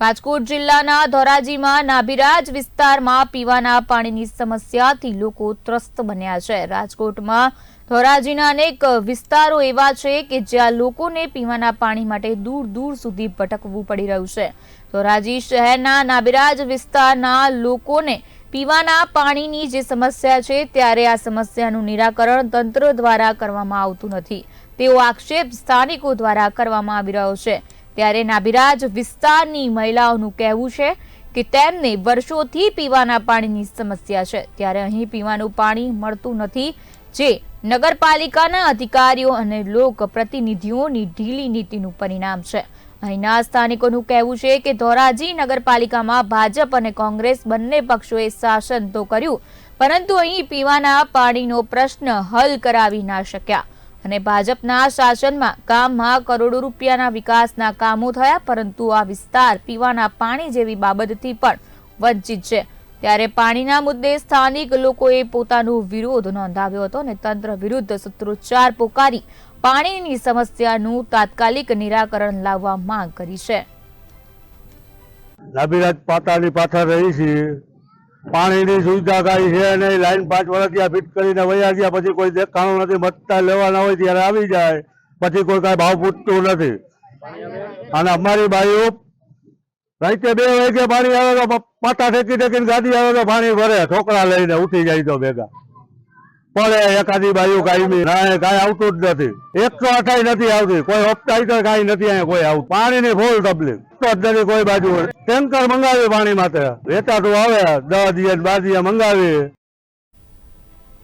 રાજકોટ જિલ્લાના ધોરાજીમાં નાભિરાજ વિસ્તારમાં પીવાના પાણીની સમસ્યાથી લોકો ત્રસ્ત બન્યા છે. રાજકોટમાં ધોરાજીના અનેક વિસ્તારો એવા છે કે જ્યાં લોકોને પીવાના પાણી માટે દૂર દૂર સુધી ભટકવું પડી રહ્યું છે. ધોરાજી શહેરના નાભિરાજ વિસ્તારના લોકોને પીવાના પાણીની જે સમસ્યા છે ત્યારે આ સમસ્યાનું નિરાકરણ તંત્ર દ્વારા કરવામાં આવતું નથી. તેવો આક્ષેપ સ્થાનિકો દ્વારા કરવામાં આવી રહ્યો છે. ત્યારે નાભિરાજ વિસ્તારની મહિલાઓનું કહેવું છે કે તેમને વર્ષોથી પીવાના પાણીની સમસ્યા છે. ત્યારે અહીં પીવાનું પાણી મળતું નથી, જે નગરપાલિકાના અધિકારીઓ અને લોક પ્રતિનિધિઓની ઢીલી નીતિનું પરિણામ છે. અહીંના સ્થાનિકોનું કહેવું છે કે ધોરાજી નગરપાલિકામાં ભાજપ અને કોંગ્રેસ બંને પક્ષોએ શાસન તો કર્યું, પરંતુ અહીં પીવાના પાણીનો પ્રશ્ન હલ કરાવી ના શક્યા. અને ભાજપના શાસનમાં ગામમાં કરોડો રૂપિયાના વિકાસના કામો થયા, પરંતુ આ વિસ્તાર પીવાના પાણી જેવી બાબતથી પણ વંચિત છે. ત્યારે પાણીના મુદ્દે સ્થાનિક લોકોએ પોતાનો વિરોધ નોંધાવ્યો હતો અને તંત્ર વિરુદ્ધ સૂત્રોચ્ચાર પોકારી પાણીની સમસ્યાનું તાત્કાલિક નિરાકરણ લાવવા માંગ કરી છે. નાભિરાજ પાતાની પાછળ રહી છીએ. પાણીની સુવિધા કાંઈ છે નહીં લાઈન પાંચ વર્ષ ત્યાં ફિટ કરીને વયા ગયા, પછી કોઈ દેખાણું નથી, મતદાર લેવાના હોય ત્યારે આવી જાય. પછી કોઈ કાંઈ ભાવ પૂછતું નથી. અને અમારી બાઈઓ રાતે બે વાગે પાણી આવે તો પાટા ઠેકી ઠેકીને ગાડી આવે તો પાણી ભરે, છોકરા લઈને ઉઠી જાય તો ભેગા. પડે એકાદી બાયું કાયમી ના કાંઈ આવતું જ નથી. એકસો અઠાઈ નથી આવતી. કોઈ તો કાંઈ નથી અહીંયા કોઈ આવતું. પાણીની ફૂલ તકલીફ તો જ નથી કોઈ બાજુ. ટેન્કર મંગાવી પાણી માટે. વેચાતું આવે. દસ દિવસ, બાર દિવસ મંગાવી.